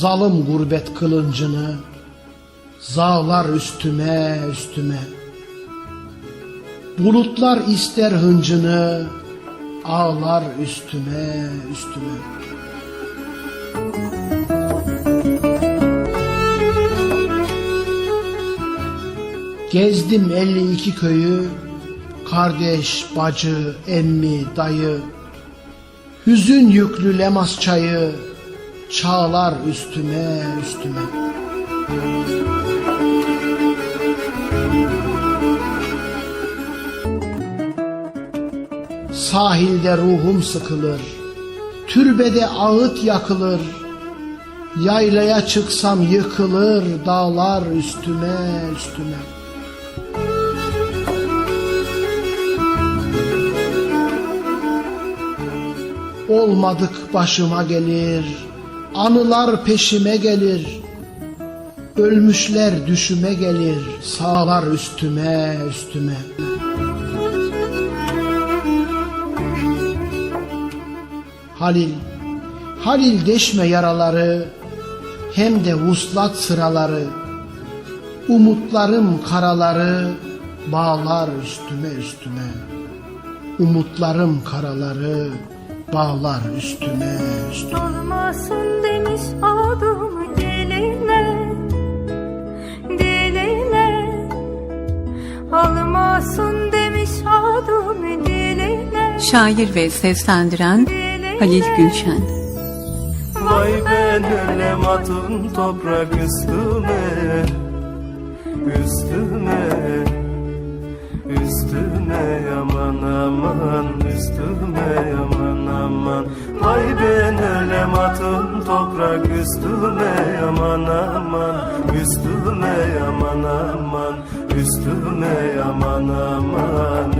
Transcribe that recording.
Zalım gurbet kılıncını Zağlar üstüme üstüme. Bulutlar ister hıncını Ağlar üstüme üstüme. Gezdim 52 köyü Kardeş, bacı, emmi, dayı. Hüzün yüklü lemas çayı Çağlar üstüme üstüme. Sahilde ruhum sıkılır Türbede ağıt yakılır. Yaylaya çıksam yıkılır Dağlar üstüme üstüme. Olmadık başıma gelir, anılar peşime gelir. Ölmüşler düşüme gelir, sağlar üstüme üstüme. Halil, Halil deşme yaraları, hem de vuslat sıraları. Umutlarım karaları, bağlar üstüme üstüme. Umutlarım karaları bağlar üstüme. Üstüme. Olmasın demiş adımı diline Diline Olmasın demiş adımı diline Şair ve seslendiren Halil Gülşen. Vay ben ölem atın toprak üstüme. Üstüme. Üstüme yaman aman Üstüme yaman aman. Vay ben ölem atın toprak üstüme yaman aman. Üstüme yaman aman Üstüme yaman aman